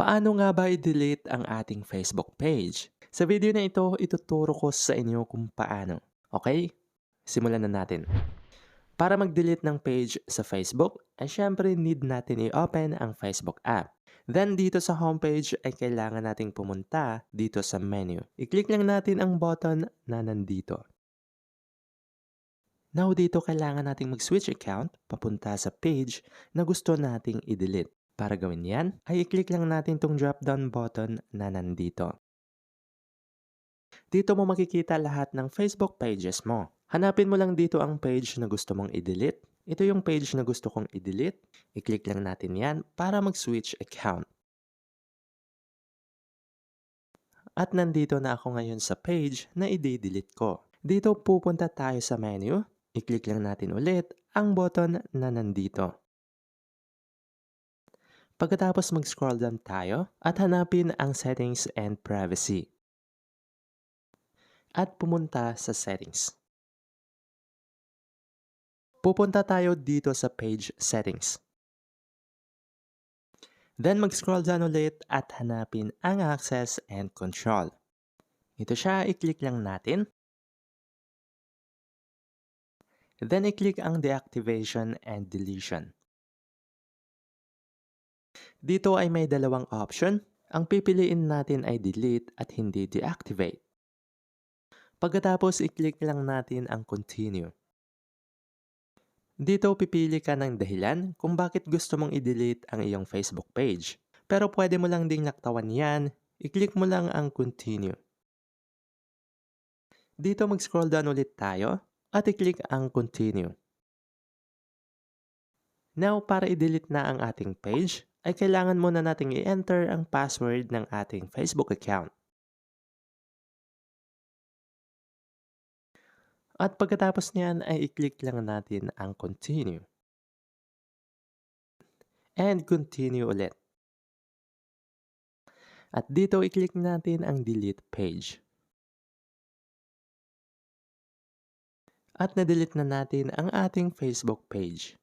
Paano nga ba i-delete ang ating Facebook page? Sa video na ito, ituturo ko sa inyo kung paano. Okay? Simulan na natin. Para mag-delete ng page sa Facebook, ay syempre need natin i-open ang Facebook app. Then dito sa homepage ay kailangan nating pumunta dito sa menu. I-click lang natin ang button na nandito. Now dito kailangan nating mag-switch account papunta sa page na gusto nating i-delete. Para gawin yan, ay i-click lang natin tong drop-down button na nandito. Dito mo makikita lahat ng Facebook pages mo. Hanapin mo lang dito ang page na gusto mong i-delete. Ito yung page na gusto kong i-delete. I-click lang natin yan para mag-switch account. At nandito na ako ngayon sa page na i-delete ko. Dito pupunta tayo sa menu. I-click lang natin ulit ang button na nandito. Pagkatapos mag-scroll down tayo at hanapin ang settings and privacy. At pumunta sa settings. Pupunta tayo dito sa page settings. Then mag-scroll down ulit at hanapin ang access and control. Ito siya, i-click lang natin. Then i-click ang deactivation and deletion. Dito ay may dalawang option. Ang pipiliin natin ay delete at hindi deactivate. Pagkatapos i-click lang natin ang continue. Dito pipili ka ng dahilan kung bakit gusto mong i-delete ang iyong Facebook page. Pero pwede mo lang ding laktawan yan, i-click mo lang ang continue. Dito mag-scroll down ulit tayo at i-click ang continue. Now, para i-delete na ang ating page, ay kailangan muna nating i-enter ang password ng ating Facebook account. At pagkatapos niyan ay i-click lang natin ang continue. And continue ulit. At dito i-click natin ang delete page. At na-delete na natin ang ating Facebook page.